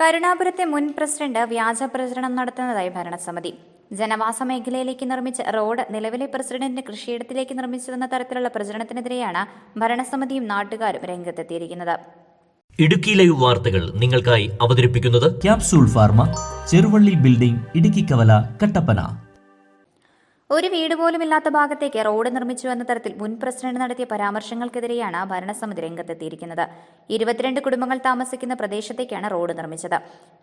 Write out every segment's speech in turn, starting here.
കരുണാപുരത്തെ മുൻ പ്രസിഡന്റ് വ്യാജ പ്രചരണം നടത്തുന്നതായി ഭരണസമിതി. ജനവാസ മേഖലയിലേക്ക് നിർമ്മിച്ച റോഡ് നിലവിലെ പ്രസിഡന്റിന്റെ കൃഷിയിടത്തിലേക്ക് നിർമ്മിച്ചതെന്ന തരത്തിലുള്ള പ്രചരണത്തിനെതിരെയാണ് ഭരണസമിതിയും നാട്ടുകാരും രംഗത്തെത്തിയിരിക്കുന്നത്. ഇടുക്കി ലൈവ് വാർത്തകൾ നിങ്ങൾക്കായി അവതരിപ്പിക്കുന്നത് capsule pharma Cheruvally building Idukki Kavala Kattappana. ഒരു വീട് പോലും ഇല്ലാത്ത ഭാഗത്തേക്ക് റോഡ് നിർമ്മിച്ചു എന്ന തരത്തിൽ മുൻ പ്രസിഡന്റ് നടത്തിയ പരാമർശങ്ങൾക്കെതിരെയാണ് ഭരണസമിതി രംഗത്തെത്തിയിരിക്കുന്നത്. ഇരുപത്തിരണ്ട് കുടുംബങ്ങൾ താമസിക്കുന്ന പ്രദേശത്തേക്കാണ് റോഡ് നിർമ്മിച്ചത്.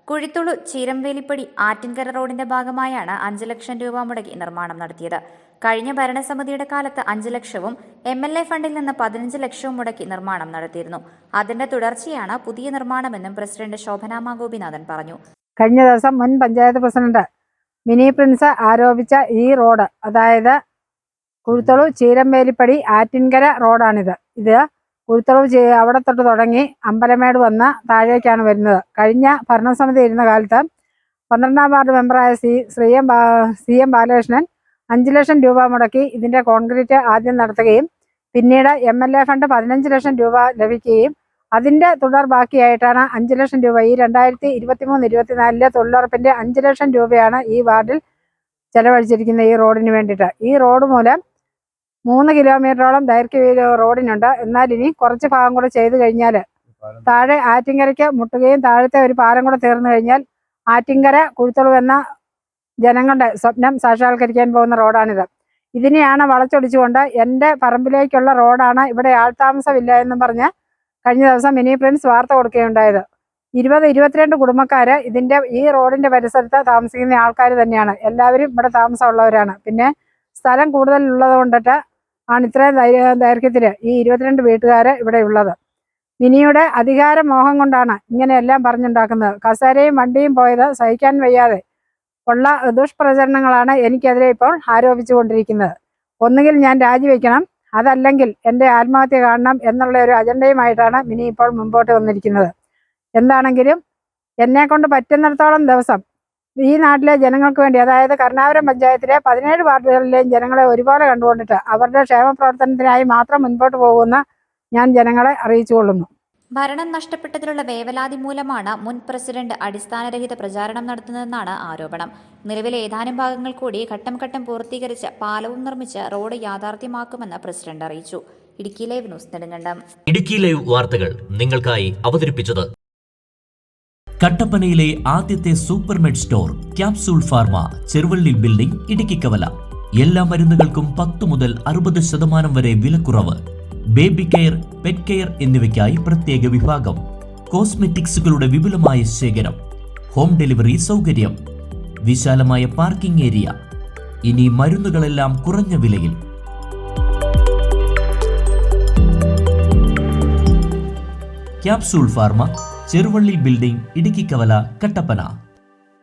കുഴിത്തുളു ചീരംവേലിപ്പടി ആറ്റിൻകര റോഡിന്റെ ഭാഗമായാണ് അഞ്ച് ലക്ഷം രൂപ മുടക്കി നിർമ്മാണം നടത്തിയത്. കഴിഞ്ഞ ഭരണസമിതിയുടെ കാലത്ത് അഞ്ച് ലക്ഷവും എം എൽ എ ഫണ്ടിൽ നിന്ന് പതിനഞ്ച് ലക്ഷവും മുടക്കി നിർമ്മാണം നടത്തിയിരുന്നു. അതിന്റെ തുടർച്ചയാണ് പുതിയ നിർമ്മാണമെന്നും പ്രസിഡന്റ് ശോഭനാമ ഗോപിനാഥൻ പറഞ്ഞു. കഴിഞ്ഞ ദിവസം മുൻ പഞ്ചായത്ത് പ്രസിഡന്റ് മിനി പ്രിൻസ് ആരോപിച്ച ഈ റോഡ് അതായത് കുഴുത്തളു ചീരമ്പേലിപ്പടി ആറ്റിൻകര റോഡാണിത്. ഇത് കുഴുത്തളവ് അവിടെ തൊട്ട് തുടങ്ങി അമ്പലമേട് വന്ന് താഴേക്കാണ് വരുന്നത്. കഴിഞ്ഞ ഭരണസമിതി ഇരുന്ന കാലത്ത് പന്ത്രണ്ടാം ward മെമ്പറായ C Shri M C M Balakrishnan അഞ്ച് ലക്ഷം രൂപ മുടക്കി ഇതിന്റെ കോൺക്രീറ്റ് ആദ്യം നടത്തുകയും പിന്നീട് എം എൽ എ ഫണ്ട് പതിനഞ്ച് ലക്ഷം രൂപ ലഭിക്കുകയും അതിന്റെ തുടർ ബാക്കിയായിട്ടാണ് അഞ്ച് ലക്ഷം രൂപ. ഈ രണ്ടായിരത്തി ഇരുപത്തി മൂന്ന് ഇരുപത്തിനാലിലെ തൊഴിലുറപ്പിന്റെ അഞ്ച് ലക്ഷം രൂപയാണ് ഈ വാർഡിൽ ചെലവഴിച്ചിരിക്കുന്നത് ഈ റോഡിന് വേണ്ടിയിട്ട്. ഈ റോഡ് മൂലം മൂന്ന് കിലോമീറ്ററോളം ദൈർഘ്യ റോഡിനുണ്ട്. എന്നാൽ ഇനി കുറച്ച് ഭാഗം കൂടെ ചെയ്തു കഴിഞ്ഞാൽ താഴെ ആറ്റിങ്കരയ്ക്ക് മുട്ടുകയും താഴത്തെ ഒരു പാലം കൂടെ തീർന്നു കഴിഞ്ഞാൽ ആറ്റിങ്കര കുഴുത്തുളു എന്ന ജനങ്ങളുടെ സ്വപ്നം സാക്ഷാത്കരിക്കാൻ പോകുന്ന റോഡാണിത്. ഇതിനെയാണ് വളച്ചൊടിച്ചുകൊണ്ട് എന്റെ പറമ്പിലേക്കുള്ള റോഡാണ് ഇവിടെ ആൾതാമസമില്ല എന്നും പറഞ്ഞ് കഴിഞ്ഞ ദിവസം മിനി പ്രിൻസ് വാർത്ത കൊടുക്കുകയുണ്ടായത്. ഇരുപത് ഇരുപത്തിരണ്ട് കുടുംബക്കാർ ഇതിന്റെ ഈ റോഡിന്റെ പരിസരത്ത് താമസിക്കുന്ന ആൾക്കാർ തന്നെയാണ്. എല്ലാവരും ഇവിടെ താമസമുള്ളവരാണ്. പിന്നെ സ്ഥലം കൂടുതലുള്ളത് കൊണ്ടിട്ട് ആണ് ഇത്രയും ദൈർഘ്യത്തിൽ ഈ ഇരുപത്തിരണ്ട് വീട്ടുകാർ ഇവിടെ ഉള്ളത്. മിനിയുടെ അധികാര മോഹം കൊണ്ടാണ് ഇങ്ങനെയെല്ലാം പറഞ്ഞുണ്ടാക്കുന്നത്. കസേരയും വണ്ടിയും പോയത് സഹിക്കാൻ വയ്യാതെ ഉള്ള ദുഷ്പ്രചരണങ്ങളാണ് എനിക്കെതിരെ ഇപ്പോൾ ആരോപിച്ചുകൊണ്ടിരിക്കുന്നത്. ഒന്നുകിൽ ഞാൻ രാജിവെക്കണം അതല്ലെങ്കിൽ എന്റെ ആത്മഹത്യ കാണണം എന്നുള്ള ഒരു അജണ്ടയുമായിട്ടാണ് മിനി ഇപ്പോൾ മുമ്പോട്ട് വന്നിരിക്കുന്നത്. എന്താണെങ്കിലും എന്നെ കൊണ്ട് പറ്റുന്നിടത്തോളം ദിവസം ഈ നാട്ടിലെ ജനങ്ങൾക്ക് വേണ്ടി അതായത് കരുണാപുരം പഞ്ചായത്തിലെ പതിനേഴ് വാർഡുകളിലെയും ജനങ്ങളെ ഒരുപോലെ കണ്ടുകൊണ്ടിട്ട് അവരുടെ ക്ഷേമ പ്രവർത്തനത്തിനായി മാത്രം മുൻപോട്ട് പോകുന്ന ഞാൻ ജനങ്ങളെ അറിയിച്ചുകൊള്ളുന്നു. ഭരണം നഷ്ടപ്പെട്ടതിലുള്ള വേവലാതി മൂലമാണ് മുൻ പ്രസിഡന്റ് അടിസ്ഥാനരഹിത പ്രചാരണം നടത്തുന്നതെന്നാണ് ആരോപണം. നിലവിലെ ഏതാനും ഭാഗങ്ങൾ കൂടി ഘട്ടം ഘട്ടം പൂർത്തീകരിച്ച് പാലവും നിർമ്മിച്ച് റോഡ് യാഥാർത്ഥ്യമാക്കുമെന്ന് പ്രസിഡന്റ് അറിയിച്ചു. Idukki live news Nedumkandam. Idukki live വാർത്തകൾ നിങ്ങൾക്കായി അവതരിപ്പിച്ചത് കട്ടപ്പനയിലെ ആദ്യത്തെ Supermed store capsule pharma Cheruvally building Idukki Kavala. എല്ലാ മരുന്നുകൾക്കും പത്ത് മുതൽ അറുപത് ശതമാനം വരെ വിലക്കുറവ്. ബേബി കെയർ പെറ്റ് കെയർ എന്നിവയ്ക്കായി പ്രത്യേക വിഭാഗം. കോസ്മെറ്റിക്സുകളുടെ വിപുലമായ ശേഖരം. ഹോം ഡെലിവറി സൗകര്യം. വിശാലമായ പാർക്കിംഗ് ഏരിയ. ഇനി മരുന്നുകളെല്ലാം കുറഞ്ഞ വിലയിൽ. Capsule pharma Cheruvally building Idukkikavala Kattappana.